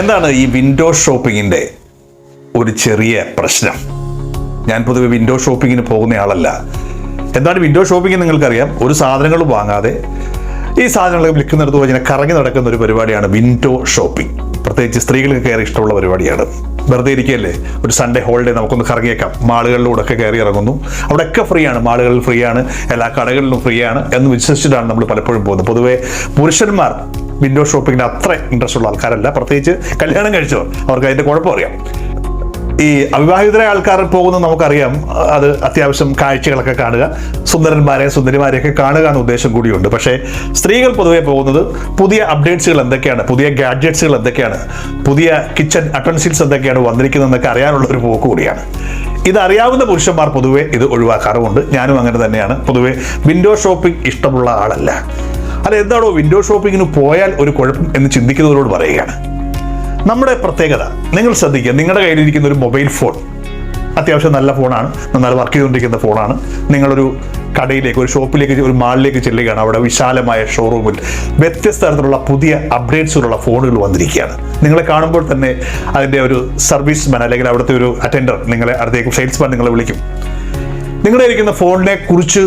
എന്താണ് ഈ വിൻഡോ ഷോപ്പിങ്ങിന്റെ ഒരു ചെറിയ പ്രശ്നം? ഞാൻ പൊതുവെ വിൻഡോ ഷോപ്പിങ്ങിന് പോകുന്ന ആളല്ല. എന്താണ് വിൻഡോ ഷോപ്പിംഗ് നിങ്ങൾക്കറിയാം? ഒരു സാധനങ്ങൾ വാങ്ങാതെ ഈ സാധനങ്ങൾ വിൽക്കുന്നിടത്ത് പോയി കറങ്ങി നടക്കുന്ന ഒരു പരിപാടിയാണ് വിൻഡോ ഷോപ്പിംഗ് പ്രത്യേകിച്ച് സ്ത്രീകൾക്ക് കയറി ഇഷ്ടമുള്ള പരിപാടിയാണ്. വെറുതെ ഇരിക്കുകയല്ലേ? ഒരു സൺഡേ ഹോളിഡേ നമുക്കൊന്ന് കറങ്ങിയേക്കാം. മാളുകളിലൂടെ ഒക്കെ കയറി ഇറങ്ങുന്നു. അവിടെയൊക്കെ ഫ്രീ ആണ്. മാളുകളിൽ ഫ്രീ ആണ്. എല്ലാ കടകളിലും ഫ്രീ ആണ് എന്ന് വിശ്വസിച്ചിട്ടാണ് നമ്മൾ പലപ്പോഴും പോകുന്നത്. പൊതുവേ പുരുഷന്മാർ വിൻഡോ ഷോപ്പിങ്ങിന് അത്ര ഇൻട്രസ്റ്റ് ഉള്ള ആൾക്കാരല്ല. പ്രത്യേകിച്ച് കല്യാണം കഴിച്ചവർ. അവർക്ക് അതിന്റെ കുഴപ്പം അറിയാം. ഈ അവിവാഹിതരായ ആൾക്കാർ പോകുന്നത് നമുക്കറിയാം. അത് അത്യാവശ്യം കാഴ്ചകളൊക്കെ കാണുക. സുന്ദരന്മാരെ സുന്ദരിമാരെയൊക്കെ കാണുക എന്ന ഉദ്ദേശം കൂടിയുണ്ട്. പക്ഷേ സ്ത്രീകൾ പൊതുവെ പോകുന്നത് പുതിയ അപ്ഡേറ്റ്സുകൾ എന്തൊക്കെയാണ്? പുതിയ ഗാഡ്ജറ്റ്സുകൾ എന്തൊക്കെയാണ്? പുതിയ കിച്ചൺ അറ്റൻസിൽസ് എന്തൊക്കെയാണ് വന്നിരിക്കുന്നതെന്നൊക്കെ അറിയാനുള്ള ഒരു പോക്ക് കൂടിയാണ്. ഇതറിയാവുന്ന പുരുഷന്മാർ പൊതുവേ ഇത് ഒഴിവാക്കാറുമുണ്ട്. ഞാനും അങ്ങനെ തന്നെയാണ്. പൊതുവേ വിൻഡോ ഷോപ്പിംഗ് ഇഷ്ടമുള്ള ആളല്ല. അല്ല എന്താണോ വിൻഡോ ഷോപ്പിങ്ങിന് പോയാൽ ഒരു കുഴപ്പം എന്ന് ചിന്തിക്കുന്നവരോട് പറയുകയാണ്. നമ്മുടെ പ്രത്യേകത നിങ്ങൾ ശ്രദ്ധിക്കുക നിങ്ങളുടെ കയ്യിലിരിക്കുന്ന ഒരു മൊബൈൽ ഫോൺ അത്യാവശ്യം നല്ല ഫോണാണ് നന്നായി വർക്ക് ചെയ്തുകൊണ്ടിരിക്കുന്ന ഫോണാണ് നിങ്ങളൊരു കടയിലേക്ക് ഒരു ഷോപ്പിലേക്ക് ഒരു മാളിലേക്ക് ചെല്ലുകയാണ് അവിടെ വിശാലമായ ഷോറൂമിൽ വ്യത്യസ്ത തരത്തിലുള്ള പുതിയ അപ്ഡേറ്റ്സുകളുള്ള ഫോണുകൾ വന്നിരിക്കുകയാണ്. നിങ്ങളെ കാണുമ്പോൾ തന്നെ അതിന്റെ ഒരു സർവീസ് മാൻ അല്ലെങ്കിൽ അവിടുത്തെ ഒരു അറ്റൻഡർ നിങ്ങളെ അടുത്തേക്ക് സെയിൽസ്മാൻ നിങ്ങളെ വിളിക്കും. നിങ്ങളുടെ ഇരിക്കുന്ന ഫോണിനെ കുറിച്ച്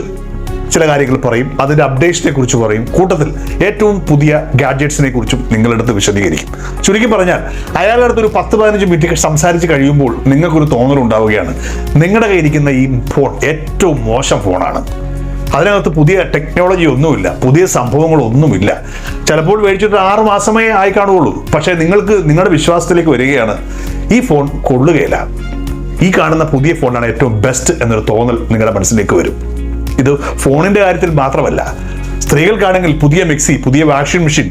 ചില കാര്യങ്ങൾ പറയും അതിന്റെ അപ്ഡേഷനെ കുറിച്ച് പറയും. കൂട്ടത്തിൽ ഏറ്റവും പുതിയ ഗാഡ്ജറ്റ്സിനെ കുറിച്ചും നിങ്ങളെടുത്ത് വിശദീകരിക്കും. ചുരുക്കി പറഞ്ഞാൽ അയാളുടെ അടുത്ത് ഒരു പത്ത് പതിനഞ്ച് മിനിറ്റ് സംസാരിച്ച് കഴിയുമ്പോൾ നിങ്ങൾക്കൊരു തോന്നൽ ഉണ്ടാവുകയാണ്. നിങ്ങളുടെ കയ്യിരിക്കുന്ന ഈ ഫോൺ ഏറ്റവും മോശം ഫോണാണ് അതിനകത്ത് പുതിയ ടെക്നോളജി ഒന്നുമില്ല പുതിയ സംഭവങ്ങളൊന്നുമില്ല. ചിലപ്പോൾ മേടിച്ചിട്ട് ആറ് മാസമേ ആയി കാണുകയുള്ളൂ പക്ഷേ നിങ്ങൾക്ക് നിങ്ങളുടെ വിശ്വാസത്തിലേക്ക് വരികയാണ് ഈ ഫോൺ കൊള്ളുകയില്ല. ഈ കാണുന്ന പുതിയ ഫോണാണ് ഏറ്റവും ബെസ്റ്റ് എന്നൊരു തോന്നൽ നിങ്ങളുടെ മനസ്സിലേക്ക് വരും. ഇത് ഫോണിന്റെ കാര്യത്തിൽ മാത്രമല്ല സ്ത്രീകൾക്കാണെങ്കിൽ പുതിയ മിക്സി പുതിയ വാഷിംഗ് മെഷീൻ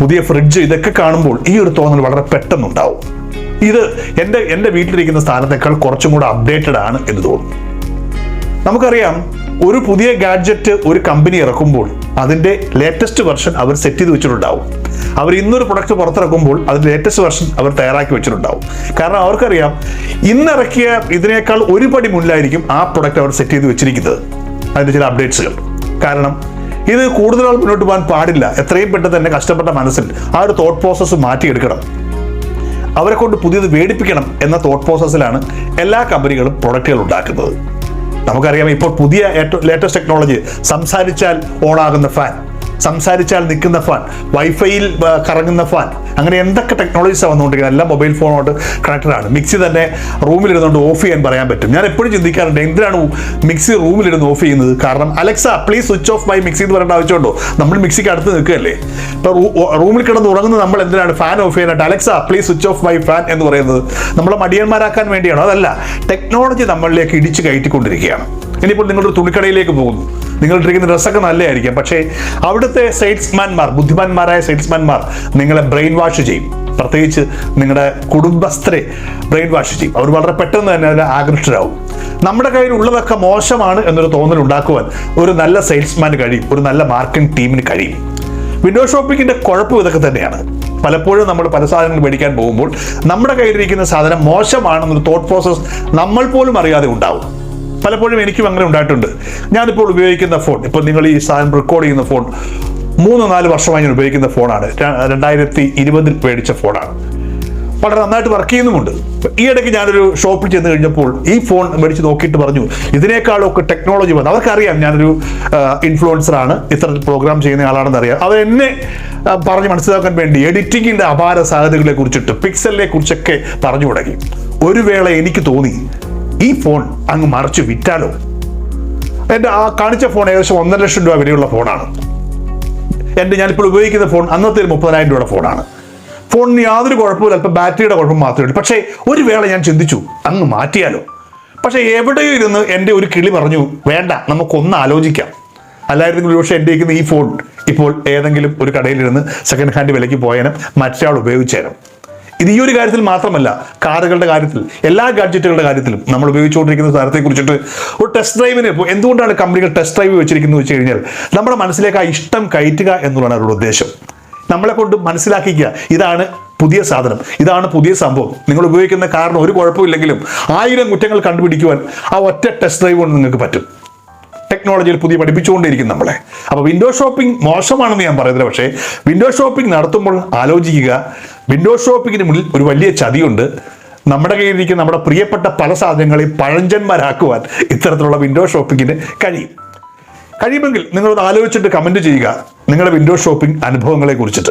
പുതിയ ഫ്രിഡ്ജ് ഇതൊക്കെ കാണുമ്പോൾ ഈ ഒരു തോന്നൽ വളരെ പെട്ടെന്നുണ്ടാവും. ഇത് എന്റെ എന്റെ വീട്ടിലിരിക്കുന്ന സ്ഥാനത്തേക്കാൾ കുറച്ചും കൂടെ അപ്ഡേറ്റഡ് ആണ് എന്ന് തോന്നും നമുക്കറിയാം ഒരു പുതിയ ഗാഡ്ജറ്റ് ഒരു കമ്പനി ഇറക്കുമ്പോൾ അതിന്റെ ലേറ്റസ്റ്റ് വെർഷൻ അവർ സെറ്റ് ചെയ്ത് വെച്ചിട്ടുണ്ടാവും. അവർ ഇന്നൊരു പ്രൊഡക്റ്റ് പുറത്തിറക്കുമ്പോൾ അതിന്റെ ലേറ്റസ്റ്റ് വെർഷൻ അവർ തയ്യാറാക്കി വെച്ചിട്ടുണ്ടാവും. കാരണം അവർക്കറിയാം ഇന്നിറക്കിയ ഇതിനേക്കാൾ ഒരു പടി മുന്നിലായിരിക്കും ആ പ്രൊഡക്റ്റ് അവർ സെറ്റ് ചെയ്ത് വെച്ചിരിക്കുന്നത്. അതിന്റെ ചില അപ്ഡേറ്റ്സുകൾ കാരണം ഇത് കൂടുതൽ നാൾ മുന്നോട്ട് പോകാൻ പാടില്ല. എത്രയും പെട്ടെന്ന് തന്നെ കഷ്ടപ്പെട്ട മനസ്സിൽ ആ ഒരു തോട്ട് പ്രോസസ്സ് മാറ്റിയെടുക്കണം. അവരെ കൊണ്ട് പുതിയത് വേടിപ്പിക്കണം എന്ന തോട്ട് പ്രോസസ്സിലാണ് എല്ലാ കമ്പനികളും പ്രൊഡക്റ്റുകൾ ഉണ്ടാക്കുന്നത്. നമുക്കറിയാം ഇപ്പോൾ പുതിയ ഏറ്റവും ലേറ്റസ്റ്റ് ടെക്നോളജി സംസാരിച്ചാൽ ഓണാകുന്ന ഫാൻ സംസാരിച്ചാൽ നിൽക്കുന്ന ഫാൻ വൈഫൈയിൽ കറങ്ങുന്ന ഫാൻ അങ്ങനെ എന്തൊക്കെ ടെക്നോളജീസാണ് വന്നുകൊണ്ടിരിക്കുന്നത്? എല്ലാം മൊബൈൽ ഫോണോട്ട് കണക്റ്റഡ് ആണ്. മിക്സി തന്നെ റൂമിലിരുന്നുകൊണ്ട് ഓഫ് ചെയ്യാൻ പറയാൻ പറ്റും. ഞാൻ എപ്പോഴും ചിന്തിക്കാറുണ്ട് എന്തിനാണ് മിക്സി റൂമിലിരുന്ന് ഓഫ് ചെയ്യുന്നത്? കാരണം Alexa please switch off my mixie എന്ന് പറയേണ്ട ആവശ്യമുണ്ടോ? നമ്മൾ മിക്സിക്ക് അടുത്ത് നിൽക്കുകയല്ലേ? ഇപ്പോൾ റൂമിൽ കിടന്ന് ഉറങ്ങുന്നത് നമ്മൾ എന്തിനാണ്? ഫാൻ ഓഫ് ചെയ്യാനായിട്ട്. Alexa please switch off my fan എന്ന് പറയുന്നത് നമ്മളെ മടിയന്മാരാക്കാൻ വേണ്ടിയാണോ. അതല്ല ടെക്നോളജി നമ്മളിലേക്ക് ഇടിച്ചു കയറ്റിക്കൊണ്ടിരിക്കുകയാണ്. ഇനിയിപ്പോൾ നിങ്ങളൊരു തുണിക്കടയിലേക്ക് പോകുന്നു. നിങ്ങൾ ഇട്ടിരിക്കുന്ന ഡ്രസ്സൊക്കെ നല്ലതായിരിക്കാം. പക്ഷേ അവിടുത്തെ സെയിൽസ്മാൻമാർ ബുദ്ധിമാന്മാരായ സെയിൽസ്മാൻമാർ നിങ്ങളെ ബ്രെയിൻ വാഷ് ചെയ്യും. പ്രത്യേകിച്ച് നിങ്ങളുടെ കുടുംബസ്ഥരെ ബ്രെയിൻ വാഷ് ചെയ്യും. അവർ വളരെ പെട്ടെന്ന് തന്നെ അതിൽ ആകൃഷ്ടരാകും. നമ്മുടെ കയ്യിൽ ഉള്ളതൊക്കെ മോശമാണ് എന്നൊരു തോന്നൽ ഉണ്ടാക്കുവാൻ ഒരു നല്ല സെയിൽസ്മാൻ കഴിയും. ഒരു നല്ല മാർക്കറ്റിംഗ് ടീമിന് കഴിയും. വിൻഡോ ഷോപ്പിങ്ങിന്റെ കുഴപ്പം ഇതൊക്കെ തന്നെയാണ്. പലപ്പോഴും നമ്മൾ പല സാധനങ്ങൾ മേടിക്കാൻ പോകുമ്പോൾ നമ്മുടെ കയ്യിലിരിക്കുന്ന സാധനം മോശമാണെന്നൊരു തോട്ട് പ്രോസസ് നമ്മൾ പോലും അറിയാതെ ഉണ്ടാവും. പലപ്പോഴും എനിക്കും അങ്ങനെ ഉണ്ടായിട്ടുണ്ട്. ഞാനിപ്പോൾ ഉപയോഗിക്കുന്ന ഫോൺ ഇപ്പോൾ നിങ്ങൾ ഈ സാധനം റെക്കോർഡ് ചെയ്യുന്ന ഫോൺ മൂന്ന് നാല് വർഷമായി ഞാൻ ഉപയോഗിക്കുന്ന ഫോണാണ് രണ്ടായിരത്തി ഇരുപതിൽ മേടിച്ച ഫോണാണ് വളരെ നന്നായിട്ട് വർക്ക് ചെയ്യുന്നുമുണ്ട്. ഈ ഇടയ്ക്ക് ഞാനൊരു ഷോപ്പിൽ ചെന്ന് കഴിഞ്ഞപ്പോൾ ഈ ഫോൺ മേടിച്ച് നോക്കിയിട്ട് പറഞ്ഞു ഇതിനേക്കാളൊക്കെ ടെക്നോളജി വന്നു. അവർക്കറിയാം ഞാനൊരു ഇൻഫ്ലുവൻസർ ആണ്. ഇത്തരത്തിൽ പ്രോഗ്രാം ചെയ്യുന്ന ആളാണെന്ന് അറിയാം. അവർ എന്നെ പറഞ്ഞ് മനസ്സിലാക്കാൻ വേണ്ടി എഡിറ്റിങ്ങിന്റെ അപാര സാധ്യതകളെ കുറിച്ചിട്ട് പിക്സലിനെ കുറിച്ചൊക്കെ പറഞ്ഞു തുടങ്ങി. ഒരു വേള എനിക്ക് തോന്നി ഈ ഫോൺ അങ്ങ് മറിച്ച് വിറ്റാലോ? എന്റെ ആ കാണിച്ച ഫോൺ ഏകദേശം ഒന്നര ലക്ഷം രൂപ വിലയുള്ള ഫോണാണ്. എന്റെ ഞാനിപ്പോൾ ഉപയോഗിക്കുന്ന ഫോൺ അന്നത്തെ ഒരു മുപ്പതിനായിരം രൂപയുടെ ഫോണാണ്. ഫോണിന് യാതൊരു കുഴപ്പമില്ല അല്പം ബാറ്ററിയുടെ കുഴപ്പം മാത്രമേ ഉള്ളൂ. പക്ഷേ ഒരു വേള ഞാൻ ചിന്തിച്ചു അങ്ങ് മാറ്റിയാലോ? പക്ഷേ എവിടെയോ ഇരുന്ന് എന്റെ ഒരു കിളി പറഞ്ഞു വേണ്ട നമുക്കൊന്ന് ആലോചിക്കാം. അല്ലായിരുന്നെങ്കിൽ ഒരുപക്ഷെ എന്റെ ഈ ഫോൺ ഇപ്പോൾ ഏതെങ്കിലും ഒരു കടയിലിരുന്ന് സെക്കൻഡ് ഹാൻഡ് വിലയ്ക്ക് പോയാലും മറ്റൊരാൾ ഉപയോഗിച്ചേരും ഇത് ഈ ഒരു കാര്യത്തിൽ മാത്രമല്ല കാറുകളുടെ കാര്യത്തിൽ എല്ലാ ഗാഡ്ജറ്റുകളുടെ കാര്യത്തിലും നമ്മൾ ഉപയോഗിച്ചുകൊണ്ടിരിക്കുന്ന സാധനത്തെ കുറിച്ചിട്ട് ഒരു ടെസ്റ്റ് ഡ്രൈവിന് ഇപ്പോൾ എന്തുകൊണ്ടാണ് കമ്പനികൾ ടെസ്റ്റ് ഡ്രൈവ് വെച്ചിരിക്കുന്നത് വെച്ച് കഴിഞ്ഞാൽ നമ്മുടെ മനസ്സിലേക്ക് ആ ഇഷ്ടം കയറ്റുക എന്നുള്ളതാണ് അവരുടെ ഉദ്ദേശം. നമ്മളെ കൊണ്ട് മനസ്സിലാക്കിക്കുക ഇതാണ് പുതിയ സാധനം ഇതാണ് പുതിയ സംഭവം. നിങ്ങൾ ഉപയോഗിക്കുന്ന കാരണം ഒരു കുഴപ്പമില്ലെങ്കിലും ആയിരം കുറ്റങ്ങൾ കണ്ടുപിടിക്കുവാൻ ആ ഒറ്റ ടെസ്റ്റ് ഡ്രൈവ് കൊണ്ട് നിങ്ങൾക്ക് പറ്റും. ടെക്നോളജിയിൽ പുതിയ പഠിപ്പിച്ചുകൊണ്ടിരിക്കും നമ്മളെ. അപ്പോൾ വിൻഡോ ഷോപ്പിംഗ് മോശമാണെന്ന് ഞാൻ പറയുന്നില്ല പക്ഷേ വിൻഡോ ഷോപ്പിംഗ് നടത്തുമ്പോൾ ആലോചിക്കുക വിൻഡോ ഷോപ്പിങ്ങിന് മുന്നിൽ ഒരു വലിയ ചതിയുണ്ട്. നമ്മുടെ കയ്യിലിരിക്കുന്ന നമ്മുടെ പ്രിയപ്പെട്ട പല സാധനങ്ങളെയും പഴഞ്ചന്മാരാക്കുവാൻ ഇത്തരത്തിലുള്ള വിൻഡോ ഷോപ്പിങ്ങിന് കഴിയും. കഴിയുമെങ്കിൽ നിങ്ങളൊന്ന് ആലോചിച്ചിട്ട് കമന്റ് ചെയ്യുക. നിങ്ങളുടെ വിൻഡോ ഷോപ്പിംഗ് അനുഭവങ്ങളെ കുറിച്ചിട്ട്.